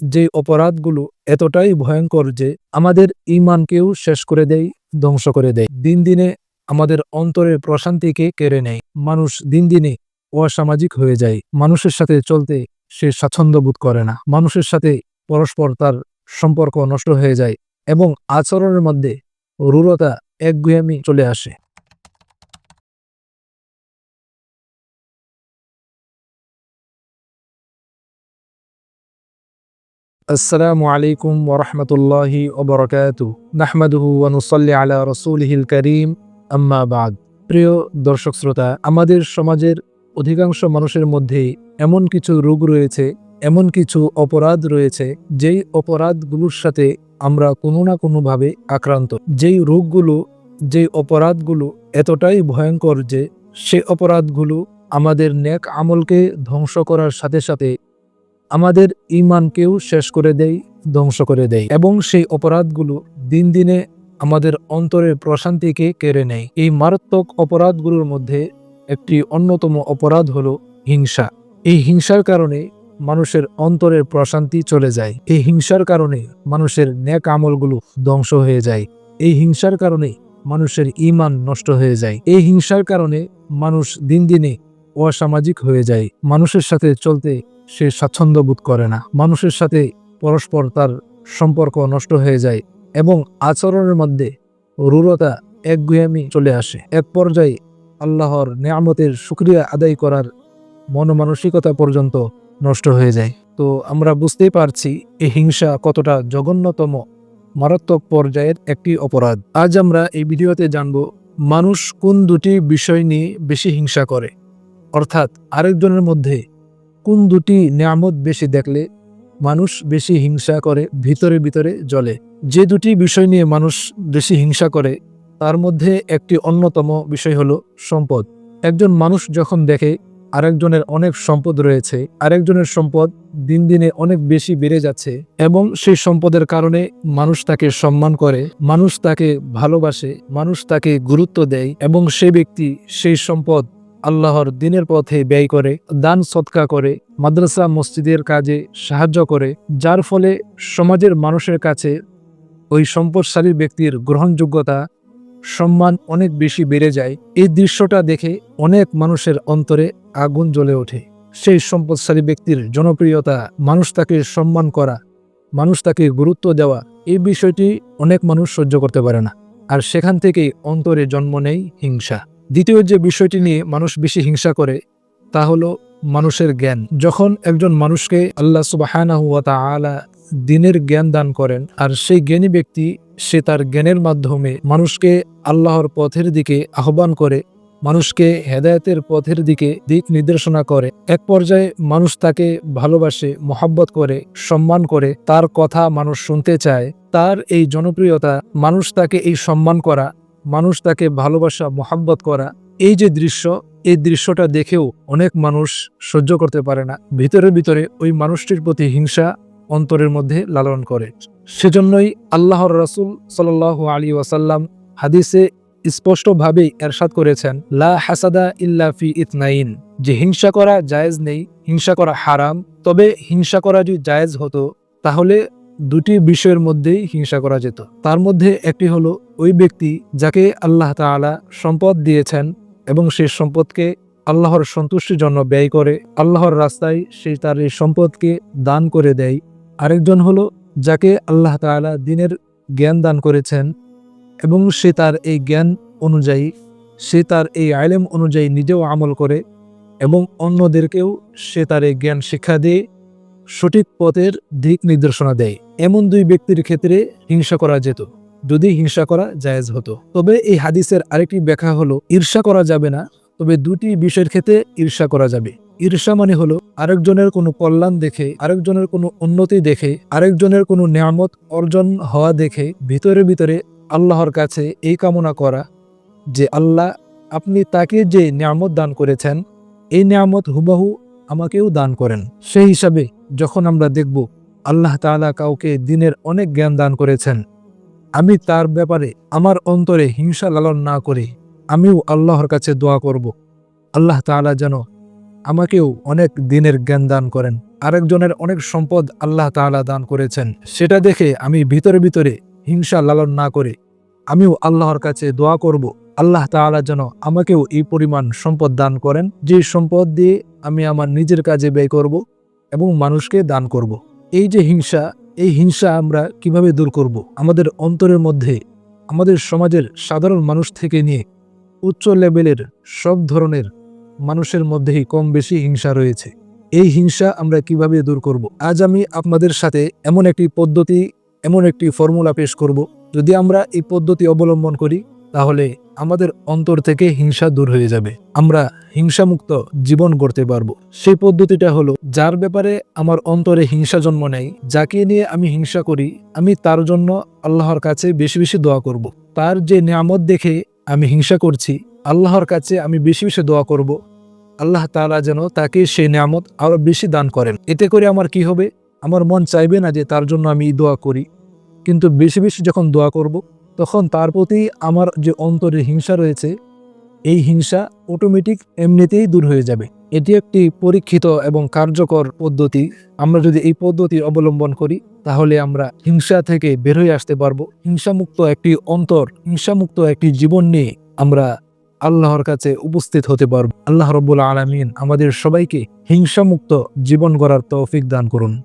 যে অপরাধগুলো এতটাই ভয়ঙ্কর যে আমাদের ইমানকেও শেষ করে দেয়, ধ্বংস করে দেয়। দিন দিনে আমাদের অন্তরের প্রশান্তিকে কেড়ে নেয়। মানুষ দিন দিনে অসামাজিক হয়ে যায়। মানুষের সাথে চলতে সে স্বাচ্ছন্দ্য বোধ করে না। মানুষের সাথে পরস্পর তার সম্পর্ক নষ্ট হয়ে যায় এবং আচরণের মধ্যে রূঢ়তা একগুয়ামি চলে আসে। আসসালামু আলাইকুম ওরহমতুল্লাহি ওবরকাত নাহমাদুহু ওয়ানুসল্লি আলা রসুলহিল করিম। আম্মাবাদ প্রিয় দর্শক শ্রোতা, আমাদের সমাজের অধিকাংশ মানুষের মধ্যেই এমন কিছু রোগ রয়েছে, এমন কিছু অপরাধ রয়েছে, যেই অপরাধগুলোর সাথে আমরা কোনো না কোনোভাবে আক্রান্ত। যেই রোগগুলো, যেই অপরাধগুলো এতটাই ভয়ঙ্কর যে সে অপরাধগুলো আমাদের ন্যাক আমলকে ধ্বংস করার সাথে সাথে আমাদের ইমানকেও শেষ করে দেয় ধ্বংস করে দেয় এবং সেই অপরাধগুলো দিন দিনে আমাদের অন্তরের প্রশান্তিকে কেড়ে নেয়। এই মারাত্মক অপরাধগুলোর মধ্যে একটি অন্যতম অপরাধ হলো হিংসা। এই হিংসার কারণে মানুষের অন্তরের প্রশান্তি চলে যায়। এই হিংসার কারণে মানুষের ন্যাক আমলগুলো ধ্বংস হয়ে যায়। এই হিংসার কারণে মানুষের ইমান নষ্ট হয়ে যায়। এই হিংসার কারণে মানুষ দিন দিনে অসামাজিক হয়ে যায়। মানুষের সাথে চলতে সে স্বাচ্ছন্দ্য বোধ করে না। মানুষের সাথে পরস্পর তার সম্পর্ক নষ্ট হয়ে যায় এবং আচরণের মধ্যে রূঢ়তা একগুয়ামি চলে আসে। এক পর্যায়ে আল্লাহর নেয়ামতের সুক্রিয়া আদায় করার মনমানসিকতা পর্যন্ত নষ্ট হয়ে যায়। তো আমরা বুঝতেই পারছি এই হিংসা কতটা জঘন্যতম, মারাত্মক পর্যায়ের একটি অপরাধ। আজ আমরা এই ভিডিওতে জানব, মানুষ কোন দুটি বিষয় নিয়ে বেশি হিংসা করে? অর্থাৎ আরেকজনের মধ্যে কোন দুটি নিয়ামত বেশি দেখলে মানুষ বেশি হিংসা করে, ভিতরে ভিতরে জ্বলে? যে দুটি বিষয় নিয়ে মানুষ বেশি হিংসা করে, তার মধ্যে একটি অন্যতম বিষয় হলো সম্পদ। একজন মানুষ যখন দেখে আরেকজনের অনেক সম্পদ রয়েছে, আরেকজনের সম্পদ দিন দিনে অনেক বেশি বেড়ে যাচ্ছে এবং সেই সম্পদের কারণে মানুষ তাকে সম্মান করে, মানুষ তাকে ভালোবাসে, মানুষ তাকে গুরুত্ব দেয় এবং সে ব্যক্তি সেই সম্পদ আল্লাহর দিনের পথে ব্যয় করে, দান সৎকা করে, মাদ্রাসা, মসজিদের কাজে সাহায্য করে, যার ফলে সমাজের মানুষের কাছে ওই সম্পদশালী ব্যক্তির গ্রহণযোগ্যতা, সম্মান অনেক বেশি বেড়ে যায়। এই দৃশ্যটা দেখে অনেক মানুষের অন্তরে আগুন জ্বলে ওঠে। সেই সম্পদশালী ব্যক্তির জনপ্রিয়তা, মানুষ তাকে সম্মান করা, মানুষ তাকে গুরুত্ব দেওয়া, এই বিষয়টি অনেক মানুষ সহ্য করতে পারে না। আর সেখান থেকেই অন্তরে জন্ম নেই হিংসা। দ্বিতীয় যে বিষয়টি নিয়ে মানুষ বেশি হিংসা করে, তা হলো মানুষের জ্ঞান। যখন একজন মানুষকে আল্লাহ তাআলা দিনের জ্ঞান দান করেন, আর সেই জ্ঞানী ব্যক্তি সে তার জ্ঞানের মাধ্যমে মানুষকে আল্লাহর পথের দিকে আহ্বান করে, মানুষকে হেদায়েতের পথের দিকে দিক নির্দেশনা করে। এক পর্যায়ে মানুষ তাকে ভালোবাসে, মোহাব্বত করে, সম্মান করে, তার কথা মানুষ শুনতে চায়। তার এই জনপ্রিয়তা, মানুষ তাকে এই সম্মান করা মানুষ তাকে ভালোবাসা, মোহাব্বত করা, এই যে দৃশ্য, এই দৃশ্যটা দেখেও অনেক মানুষ সহ্য করতে পারে না। ভিতরে ভিতরে ওই মানুষটির প্রতি হিংসা অন্তরের মধ্যে লালন করে। সেজন্যই আল্লাহর রাসূল সাল্লাল্লাহু আলী ওয়াসাল্লাম হাদিসে স্পষ্টভাবেই এরশাদ করেছেন, লা হাসাদা ইল্লা ফি ইতনাইন। যে হিংসা করা জায়েজ নেই, হিংসা করা হারাম। তবে হিংসা করা যদি জায়েজ হতো, তাহলে দুটি বিষয়ের মধ্যেই হিংসা করা যেত। তার মধ্যে একটি হলো ওই ব্যক্তি যাকে আল্লাহ তাআলা সম্পদ দিয়েছেন এবং সেই সম্পদকে আল্লাহর সন্তুষ্টির জন্য ব্যয় করে, আল্লাহর রাস্তায় সে তার এই সম্পদকে দান করে দেয়। আরেকজন হলো যাকে আল্লাহ তাআলা দিনের জ্ঞান দান করেছেন এবং সে তার এই জ্ঞান অনুযায়ী, সে তার এই আইলেম অনুযায়ী নিজেও আমল করে এবং অন্যদেরকেও সে তার এই জ্ঞান শিক্ষা দিয়ে সঠিক পথের দিক নির্দেশনা দেয়। এমন দুই ব্যক্তির ক্ষেত্রে হিংসা করা যেত, যদি হিংসা করা জায়েজ হতো। তবে এই হাদিসের আরেকটি ব্যাখ্যা হলো, ঈর্ষা করা যাবে না, তবে দুটি বিষয়ের ক্ষেত্রে ঈর্ষা করা যাবে। ঈর্ষা মানে হলো, আরেকজনের কোনো কল্যাণ দেখে, আরেকজনের কোনো উন্নতি দেখে, আরেকজনের কোনো নিয়ামত অর্জন হওয়া দেখে, ভিতরে ভিতরে আল্লাহর কাছে এই কামনা করা যে, আল্লাহ, আপনি তাকে যে নিয়ামত দান করেছেন, এই নিয়ামত হুবাহু আমাকেও দান করেন। সেই হিসাবে যখন আমরা দেখব আল্লাহ তাআলা কাউকে দিনের অনেক জ্ঞান দান করেছেন, আমি তার ব্যাপারে আমার অন্তরে হিংসা লালন না করে আমিও আল্লাহর কাছে দোয়া করব। আল্লাহ তাআলা যেন আমাকেও অনেক দিনের জ্ঞান দান করেন। আরেকজনের অনেক সম্পদ আল্লাহ তাআলা দান করেছেন। সেটা দেখে আমি ভিতরে ভিতরে হিংসা লালন না করে আমিও আল্লাহর কাছে দোয়া করব। আল্লাহ তাআলা যেন আমাকেও এই পরিমাণ সম্পদ দান করেন, যে সম্পদ দিয়ে আমি আমার নিজের কাজে ব্যয় করব এবং মানুষকে দান করব। এই যে হিংসা, এই হিংসা আমরা কীভাবে দূর করব? আমাদের অন্তরের মধ্যে, আমাদের সমাজের সাধারণ মানুষ থেকে নিয়ে উচ্চ লেভেলের সব ধরনের মানুষের মধ্যেই কম বেশি হিংসা রয়েছে। এই হিংসা আমরা কীভাবে দূর করব? আজ আমি আপনাদের সাথে এমন একটি পদ্ধতি, এমন একটি ফর্মুলা পেশ করব। যদি আমরা এই পদ্ধতি অবলম্বন করি তাহলে আমাদের অন্তর থেকে হিংসা দূর হয়ে যাবে। আমরা হিংসামুক্ত জীবন গড়তে পারব। সেই পদ্ধতিটা হলো, যার ব্যাপারে আমার অন্তরে হিংসা জন্ম নেয়, যাকে নিয়ে আমি হিংসা করি, আমি তার জন্য আল্লাহর কাছে বেশি বেশি দোয়া করব। তার যে নিয়ামত দেখে আমি হিংসা করছি, আল্লাহর কাছে আমি বেশি বেশি দোয়া করব। আল্লাহ তাআলা যেন তাকে সেই নিয়ামত আরও বেশি দান করেন। এতে করে আমার কি হবে? আমার মন চাইবে না যে তার জন্য আমি দোয়া করি। কিন্তু বেশি বেশি যখন দোয়া করব তখন তার প্রতি আমার যে অন্তরে হিংসা রয়েছে, এই হিংসা অটোমেটিক এমনিতেই দূর হয়ে যাবে। এটি একটি পরীক্ষিত এবং কার্যকর পদ্ধতি। আমরা যদি এই পদ্ধতি অবলম্বন করি, তাহলে আমরা হিংসা থেকে বের হয়ে আসতে পারব। হিংসামুক্ত একটি অন্তর, হিংসামুক্ত একটি জীবন নিয়ে আমরা আল্লাহর কাছে উপস্থিত হতে পারব। আল্লাহ রব্বুল আলমিন আমাদের সবাইকে হিংসামুক্ত জীবন গড়ার তৌফিক দান করুন।